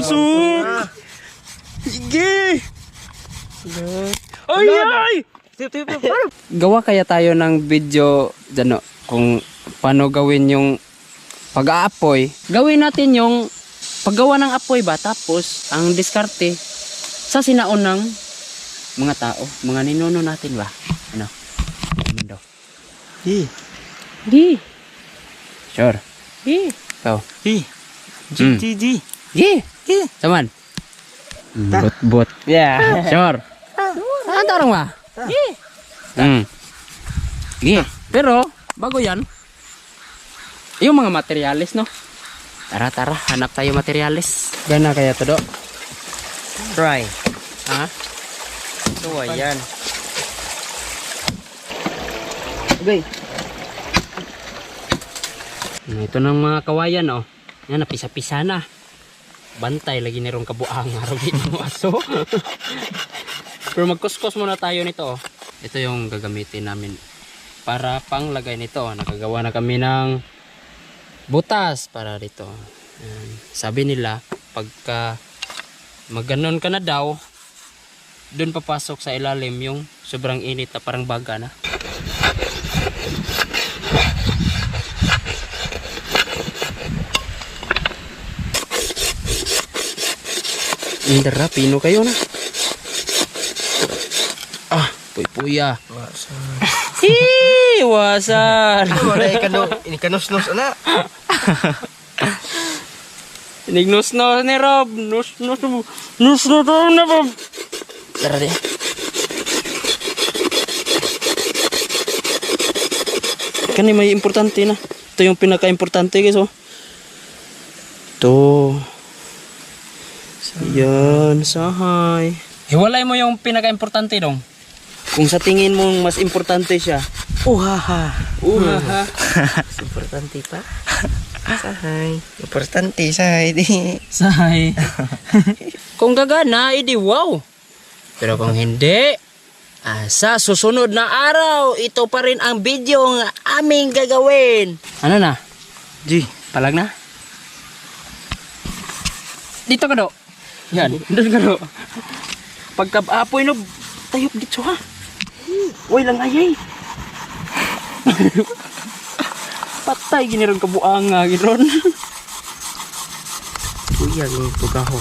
usok. Sige. Ay, ay! Tip, tip, tip. Gawa kaya tayo ng video dyan, no, kung paano gawin yung pag-aapoy. Gawin natin yung paggawa ng apoy ba tapos ang diskarte sa sinaon ng mga tao, mga ninuno natin ba? Ano? Mundo. Hi. Di. Sure. Hi. Ikaw. Hi. G, Mm. G, G. Gi. Gi. Saman. Bot bot. Yeah. Sure. Ah, tarong ba? Gi. Hmm. Gi. Pero bago 'yan, yung mga materialis, no? Tara, tara, hanap tayo materialis. Gana kaya to, do? Try. Ha? So, ayan. Okay. Ito ng mga kawayan, oh. Yan, napisa-pisa na. Bantay, lagi nirong kabuang araw dito mo aso. Pero magkuskus muna tayo nito. Ito yung gagamitin namin para panglagay nito. Nakagawa na kami ng butas para dito. Sabi nila, pagka maganon ka na daw, doon papasok sa ilalim yung sobrang init na parang baga na. Indra, pino kayo na. Ah, puy-puya. Iwasan. Wala ikano, ikanos-nos, ana. Inignos na ni Rob. Nus, nus, nus na to na Rob. Tara di. Kani may importante na. Ito yung pinaka-importante guys oh. Ito. Yan, sahay. Hiwalay mo yung pinaka-importante dong. Kung sa tingin mong mas importante siya. Uhaha. Uhaha. Importante pa. Sahay. Importante, sahay. Di. Sahay. kung gagana, edi wow. Pero kung hindi, ah, sa susunod na araw, ito pa rin ang video ng aming gagawin. Ano na? G. Palag na? Dito ka do. Yan, doon ka do. Pagka-apoy no, tayop dito ha. Uy, lang ayay. Patay, giniron kabuang nga, giron. Kuya, yung tugaho.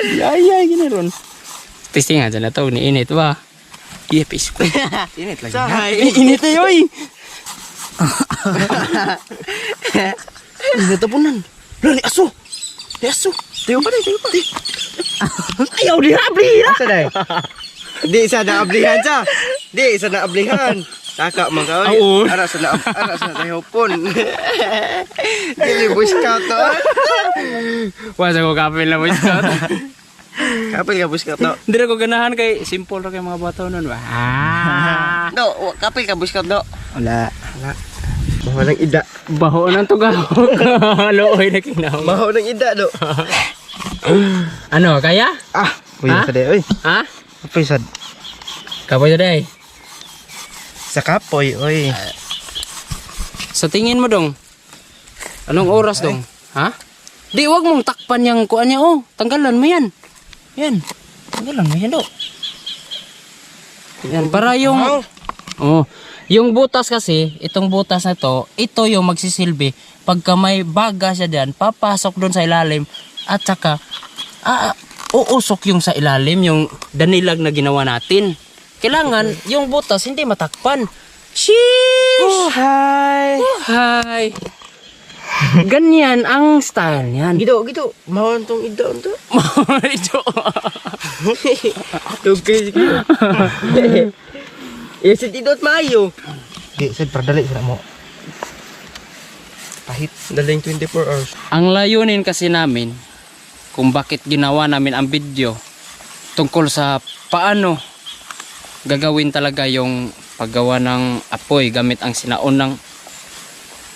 Ay, ay, giniron. Testing nga dyan na to, ni init ba? Iya, pisko. Init lagi. Sahay. Init na yoy. Init na Lo, ni aso. Ni aso. Tayo pa na, tayo pa. Ayaw, di habli na. Asa day? Di sa naablihan sa. Di sa naablihan. Taka man ka. oy. Oo. Ara sa na ara sa tayo pon. Dili bush scout to. Wasa ko kapil na mo siya. Kapil ka bush scout to. Na ko ganahan kay simple ra kay mga bato nun ba? Ah. Do, kapil ka bush scout do. Wala. Wala. Maho ng ida. Baho ng tugaw. Looy na kinaw. Maho ng ida do. Ano, kaya? Ah, uy, sa day, oy. Ha? Kapoy sad. Kapoy today. Sa kapoy, oy. Sa tingin mo dong, anong oras dong? Ha? Di, wag mong takpan yung kuan niya, oh. Tanggalan mo yan. Yan. Tanggalan mo yan, do. Yan, para yung... Wow. Oh, yung butas kasi, itong butas na to, ito yung magsisilbi. Pagka may baga siya dyan, papasok doon sa ilalim at saka ah, ah, uusok yung sa ilalim, yung danilag na ginawa natin. Kailangan yung butas hindi matakpan. Sheesh! Oh, hi. Hi! Ganyan ang style niyan. Gitu, gitu. Mawon tong ida unto. Ito. Tugay sige. Ya sa tidot maayo. Di, sad pardali sa mo. Pahit daling 24 hours. ang layunin kasi namin kung bakit ginawa namin ang video tungkol sa paano gagawin talaga yung paggawa ng apoy gamit ang sinaunang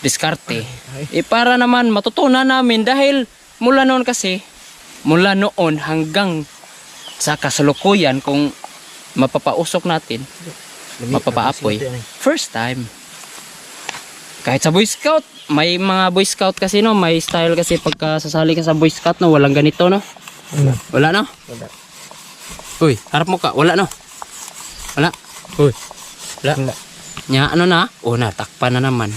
diskarte. Eh para naman matutunan namin dahil mula noon kasi mula noon hanggang sa kasalukuyan kung mapapausok natin mapapaapoy first time kahit sa Boy Scout may mga boy scout kasi no, may style kasi pagka sasali ka sa boy scout no, walang ganito no. Wala. Wala no? Wala. Uy, harap mo ka. Wala no. Wala. Uy. Wala. Wala. Nya ano na? Oh, natakpan na naman.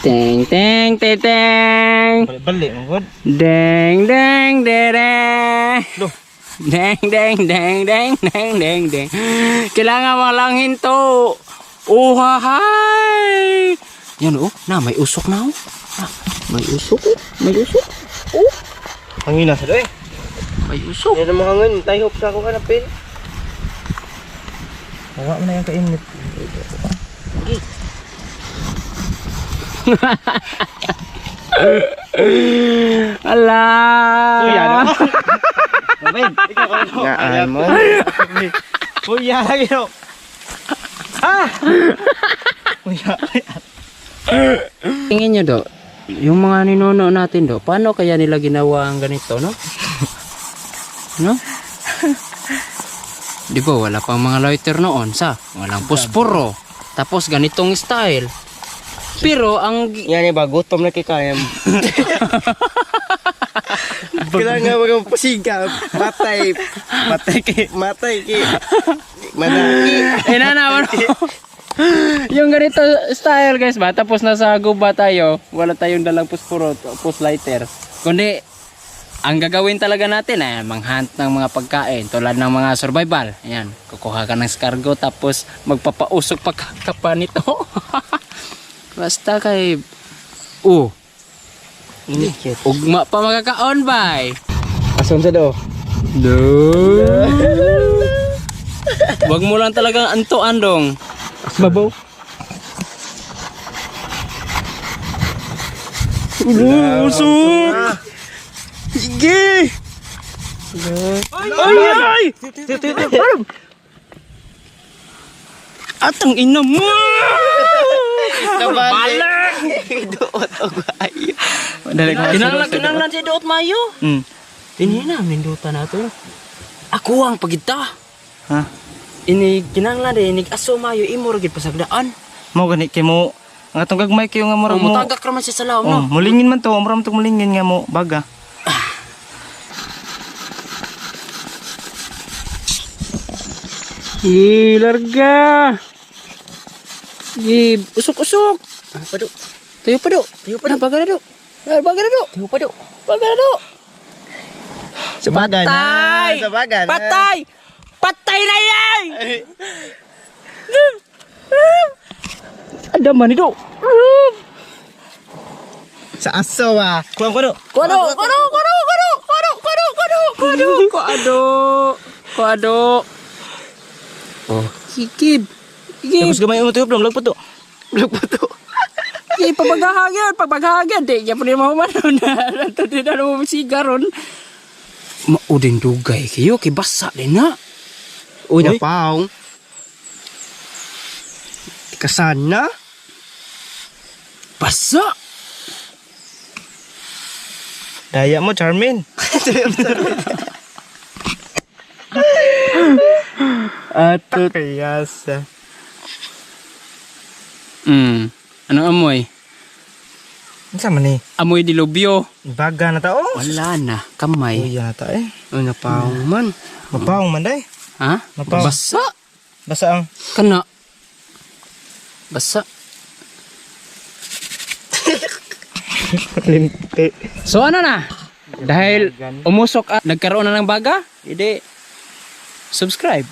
Teng teng teng teng. Balik mo god. Deng deng dere. Loh. Deng deng deng deng deng deng deng. Kailangan mo lang hinto. Oh hay. Yan oh, na may usok na oh. Ah, may usok oh. May usok. Hangin na sa doy. May usok. Yan ang mga hangin. Tayo sa ako hanapin. Hawa mo na yung kainit. Ala. Kuya, ano? Mabin. Gaan mo. Kuya, lagi no. Ah! Kuya. Tingin nyo do, yung mga ninuno natin do, paano kaya nila ginawa ang ganito, no? No? Di ba, wala pang mga lighter noon, sa? Walang posporo. Tapos ganitong style. Pero ang Yan eh ba, gutom na kikayam. Kailangan wag mong pasigaw. Matay. Matay ki. Matay ki. Manaki. inanawan yung ganito style guys ba tapos nasa guba tayo wala tayong dalang posporo tapos lighter kundi ang gagawin talaga natin ay manghunt ng mga pagkain tulad ng mga survival ayan kukuha ka ng scargo tapos magpapausok pa ka ka pa nito basta kay oh Inikit. ugma pa magkakaon bay Ason sa do? no wag mo lang talagang antuan dong Babaw. Usok! Sige! Ay, ay! At ang ina mo! Balik! Doot og ayo. Dali ko. Kinanglan, kinanglan si Doot Mayo. Hmm. Tinhi na, minduta na to. Ako ang pagita. Ha? Ini kinanglan de, inig aso Mayo, imo ragid pasagdaan. Mo gani kay mo ang atong gagmay kayo nga mura Murag mo. mo tagak raman siya sa laom, Oh, no? mulingin man to, man to mulingin nga mo baga. Ilarga! Gi, usok-usok! Padu. Tayo pa do. Tayo pa do. Baga na do. Baga na do. Tayo pa do. Baga na do. Sabagan Patay! Sabagan Patay! Patay na yan! Ada man ito. Sa aso ah. Kuha ko do. Kuado, kuado, kuado, kuado, kuado, kuado, kuado, kuado, kuado, kuado. Oh, hikib. Hikib. Tapos gamay mo to dong, lagpo to. Lagpo to. Di pagbagahagyan, pagbagahagyan. Di, yan po rin mahumanon na. Ito din na mo sigaron. Mauding dugay kayo, kay basa din na. Uy, napaong. Kasan na? Basa! Daya mo, Charmin. Ato kayasa. Hmm, anong amoy? Ano sa man eh? Amoy dilubyo. Baga na ta oh. Wala na, kamay. Uy, yan na ta eh. Ay, napaong man. Mapaong man day. Ha? Napaong. Basa! Basta ang Kana. Basa. limpi. So ano na? Dahil umusok at nagkaroon na ng baga, hindi subscribe.